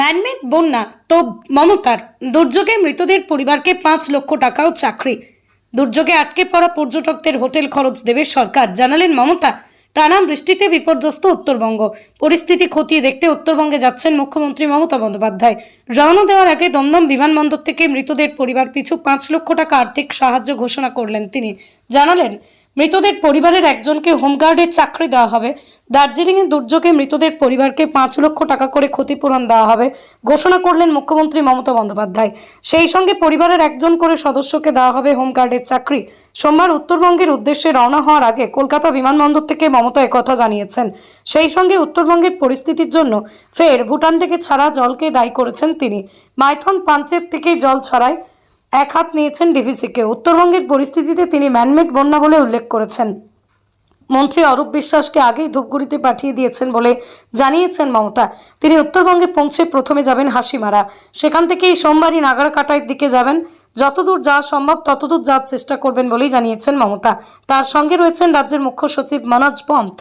Man-made বন্যা তো মমতার। দুর্যোগে মৃতদের পরিবারকে পাঁচ লক্ষ টাকাও চাকরি। দুর্যোগে আটকে পড়া পর্যটকদের হোটেল খরচ দেবে সরকার, জানালেন মমতা। টানা বৃষ্টিতে বিপর্যস্ত উত্তরবঙ্গ। পরিস্থিতি খতিয়ে দেখতে উত্তরবঙ্গে যাচ্ছেন মুখ্যমন্ত্রী মমতা বন্দ্যোপাধ্যায়। রওনা দেওয়ার আগে দমদম বিমানবন্দর থেকে মৃতদের পরিবার পিছু পাঁচ লক্ষ টাকা আর্থিক সাহায্য ঘোষণা করলেন তিনি। জানালেন, মৃতদের পরিবারের একজনকে হোমগার্ডের চাকরি দেওয়া হবে। দার্জিলিংয়ে দুর্যোগে মৃতদের পরিবারকে পাঁচ লক্ষ টাকা করে ক্ষতিপূরণ দেওয়া হবে, ঘোষণা করলেন মুখ্যমন্ত্রী মমতা বন্দ্যোপাধ্যায়। সেই সঙ্গে পরিবারের একজন করে সদস্যকে দেওয়া হবে হোমগার্ডের চাকরি। সোমবার উত্তরবঙ্গের উদ্দেশ্যে রওনা হওয়ার আগে কলকাতা বিমানবন্দর থেকে মমতা একথা জানিয়েছেন। সেই সঙ্গে উত্তরবঙ্গের পরিস্থিতির জন্য ফের ভুটান থেকে ছাড়া জলকে দায়ী করেছেন তিনি। মাইথন পাঞ্চেত থেকেই জল ছড়ায় এক হাত নিয়েছেন ডিভিসিকে। উত্তরবঙ্গের পরিস্থিতিতে তিনি ম্যানমেড বন্যা বলে উল্লেখ করেছেন। মন্ত্রী অরূপ বিশ্বাসকে আগেই ধূপগুড়িতে পাঠিয়ে দিয়েছেন বলে জানিয়েছেন মমতা। তিনি উত্তরবঙ্গে পৌঁছে প্রথমে যাবেন হাসিমারা। সেখান থেকেই সোমবারই নাগারকাটার দিকে যাবেন। যতদূর যাওয়া সম্ভব ততদূর যাওয়ার চেষ্টা করবেন বলেই জানিয়েছেন মমতা। তার সঙ্গে রয়েছেন রাজ্যের মুখ্য সচিব মনোজ পন্থ।